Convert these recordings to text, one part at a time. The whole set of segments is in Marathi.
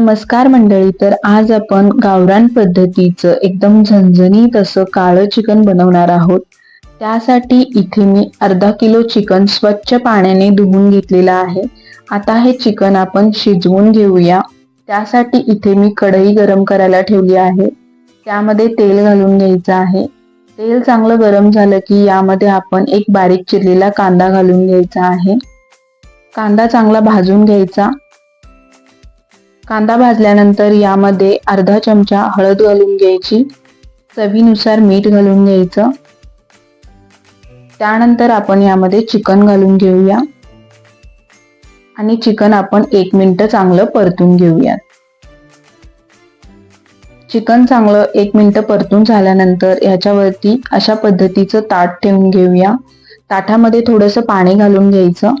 नमस्कार मंडळी तर आज आपण गावरान पद्धतीचं एकदम झणझणीत असं काळं चिकन बनवणार आहोत. त्यासाठी इथे मी अर्धा किलो चिकन स्वच्छ पाण्याने धुवून घेतलेलं आहे. आता हे चिकन आपण शिजवून घेऊया. त्यासाठी इथे मी कढई गरम करायला ठेवली आहे. त्यामध्ये तेल घालून घ्यायचं आहे. तेल चांगलं गरम झालं की यामध्ये आपण एक बारीक चिरलेला कांदा घालून घ्यायचा आहे. कांदा चांगला भाजून घ्यायचा. कांदा भाजल्यानंतर यामध्ये अर्धा चमचा हळद घालून घ्यायची चवीनुसार मीठ घालून घ्यायचं. त्यानंतर आपण यामध्ये चिकन घालून घेऊया. आणि चिकन आपण एक मिनटं चांगलं परतून घेऊयात. चिकन चांगलं एक मिनटं परतून झाल्यानंतर याच्यावरती अशा पद्धतीचं ताट ठेवून घेऊया. ताटामध्ये थोडंसं पाणी घालून घ्यायचं.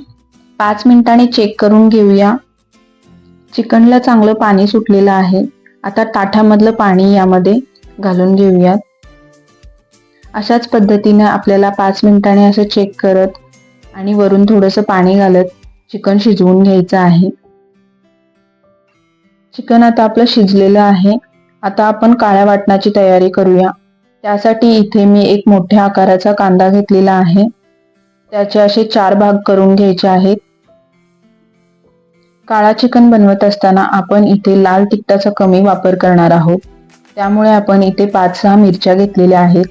पाच मिनिटांनी चेक करून घेऊया. चिकनला चांगलं पाणी सुटलेलं आहे. आता ताठामधलं पाणी यामध्ये घालून घेऊयात. अशाच पद्धतीने आपल्याला पाच मिनिटाने असं चेक करत आणि वरून थोडंसं पाणी घालत चिकन शिजवून घ्यायचं आहे. चिकन आता आपलं शिजलेलं आहे. आता आपण काळ्या वाटणाची तयारी करूया. त्यासाठी इथे मी एक मोठ्या आकाराचा कांदा घेतलेला आहे. त्याचे असे चार भाग करून घ्यायचे आहेत. काळा चिकन बनवत असताना आपण इथे लाल तिखटाचा कमी वापर करणार आहोत. त्यामुळे आपण इथे पाच सहा मिरच्या घेतलेल्या आहेत.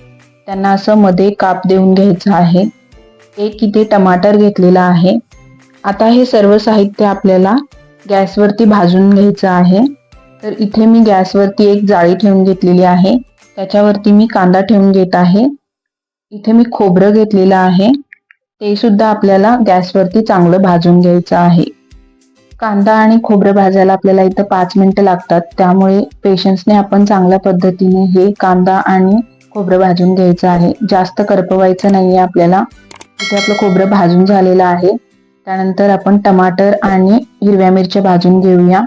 त्यांना असं मध्ये काप देऊन घ्यायचं आहे. एक इथे टमाटर घेतलेला आहे. आता हे सर्व साहित्य आपल्याला गॅसवरती भाजून घ्यायचं आहे. तर इथे मी गॅसवरती एक जाळी ठेवून घेतलेली आहे. त्याच्यावरती मी कांदा ठेवून घेत आहे. इथे मी खोबरं घेतलेलं आहे. ते सुद्धा आपल्याला गॅसवरती चांगलं भाजून घ्यायचं आहे. कांदा आणि खोबरं भाजायला आपल्याला इथं पाच मिनिटं लागतात. त्यामुळे पेशन्सने आपण चांगल्या पद्धतीने हे कांदा आणि खोबरं भाजून घ्यायचं आहे. जास्त करपवायचं नाहीये आपल्याला. इथे आपलं खोबरं भाजून झालेलं आहे. त्यानंतर आपण टमाटर आणि हिरव्या मिरच्या भाजून घेऊया.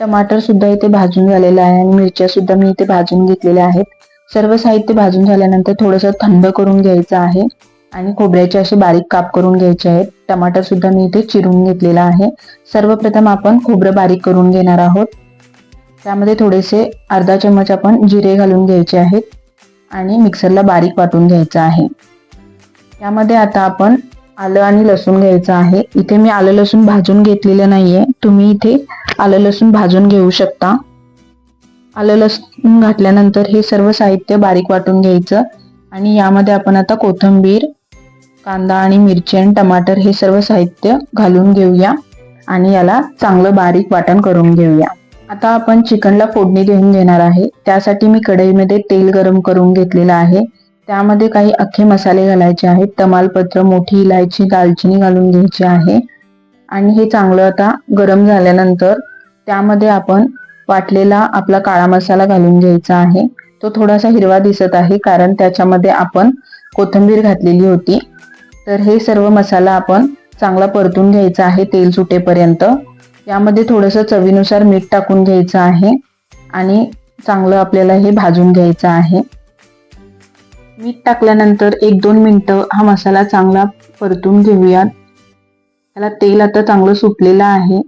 टमाटर सुद्धा इथे भाजून झालेलं आहे आणि मिरच्या सुद्धा मी इथे भाजून घेतलेल्या आहेत. सर्व साहित्य भाजून झाल्यानंतर थोडंसं थंड करून घ्यायचं आहे. आणि खोबऱ्याचे असे बारीक काप करून घ्यायचे आहेत टमाटर सुद्धा मी इथे चिरून घेतलेला आहे. सर्वप्रथम आपण खोबरं बारीक करून घेणार आहोत. त्यामध्ये थोडेसे अर्धा चम्मच आपण जिरे घालून घ्यायचे आहेत आणि मिक्सरला बारीक वाटून घ्यायचं आहे. यामध्ये आता आपण आलं आणि लसूण घ्यायचं आहे. इथे मी आलं लसूण भाजून घेतलेलं नाहीये. तुम्ही इथे आलं लसूण भाजून घेऊ शकता. आलं लसूण घातल्यानंतर हे सर्व साहित्य बारीक वाटून घ्यायचं. आणि यामध्ये आपण आता कोथिंबीर कांदा आणि मिरची आणि टमाटर हे सर्व साहित्य घालून घेऊया आणि याला चांगलं बारीक वाटण करून घेऊया. आता आपण चिकनला फोडणी देऊन घेणार आहे. त्यासाठी मी कढईमध्ये तेल गरम करून घेतलेलं आहे. त्यामध्ये काही अख्खे मसाले घालायचे आहेत. तमालपत्र मोठी इलायची दालचिनी घालून घ्यायची आहे. आणि हे चांगलं आता गरम झाल्यानंतर त्यामध्ये आपण वाटलेला आपला काळा मसाला घालून घ्यायचा आहे. तो थोडासा हिरवा दिसत आहे कारण त्याच्यामध्ये आपण कोथिंबीर घातलेली होती. तर हे सर्व मसाला आपण चांगला परतून घ्यायचा आहे तेल सुटेपर्यंत. यामध्ये थोडंसं चवीनुसार मीठ टाकून घ्यायचं आहे आणि चांगलं आपल्याला हे भाजून घ्यायचं आहे. मीठ टाकल्यानंतर एक दोन मिनटं हा मसाला चांगला परतून घेऊयात. त्याला तेल आता चांगलं सुटलेलं आहे.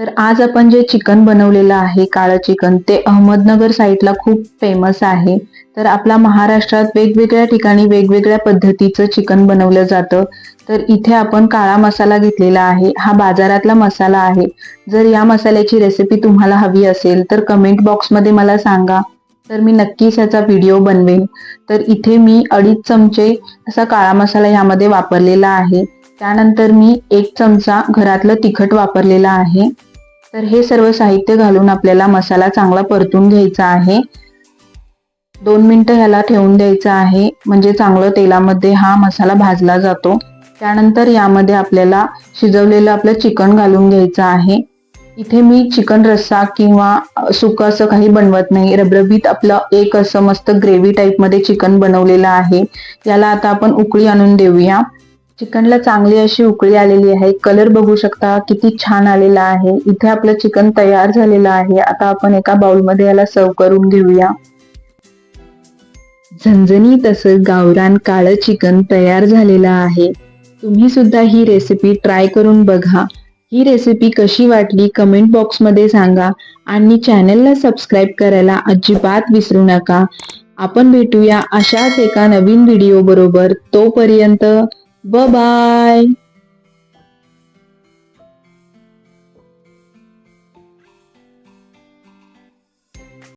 तर आज आपण जे चिकन बनवलेलं आहे काळं चिकन ते अहमदनगर साईडला खूप फेमस आहे. तर आपल्या महाराष्ट्रात वेगवेगळ्या ठिकाणी वेगवेगळ्या पद्धतीचं चिकन बनवलं जातं. तर इथे आपण काळा मसाला घेतलेला आहे. हा बाजारातला मसाला आहे. जर या मसाल्याची रेसिपी तुम्हाला हवी असेल तर कमेंट बॉक्समध्ये मला सांगा. तर मी नक्कीच याचा व्हिडिओ बनवेन. तर इथे मी अडीच चमचे असा काळा मसाला यामध्ये वापरलेला आहे. त्यानंतर मी एक चमचा घरातलं तिखट वापरलेला आहे. तर हे सर्व साहित्य घालून आपल्याला मसाला चांगला परतून घ्यायचा आहे. दोन मिनटं ह्याला ठेवून द्यायचं आहे. म्हणजे चांगलं तेलामध्ये हा मसाला भाजला जातो. त्यानंतर यामध्ये आपल्याला शिजवलेलं आपलं चिकन घालून घ्यायचं आहे. इथे मी चिकन रस्सा किंवा सुकं असं काही बनवत नाही. रबरबीत आपलं एक असं मस्त ग्रेव्ही टाईपमध्ये चिकन बनवलेलं आहे. याला आता आपण उकळी आणून देऊया. चिकनला चांगली अशी उकळी आलेली आहे. कलर बघू शकता किती छान आलेला आहे. इथे आपलं चिकन तयार झालेलं आहे. आता आपण एका बाउलमध्ये याला सर्व करून घेऊया. झणझणीत असं गावरान काळं चिकन तयार झालेलं आहे. तुम्ही सुद्धा ही रेसिपी ट्राय करून बघा. ही रेसिपी कशी वाटली कमेंट बॉक्समध्ये सांगा. आणि चॅनलला सबस्क्राईब करायला अजिबात विसरू नका. आपण भेटूया अशाच एका नवीन व्हिडिओ बरोबर. तोपर्यंत Bye-bye.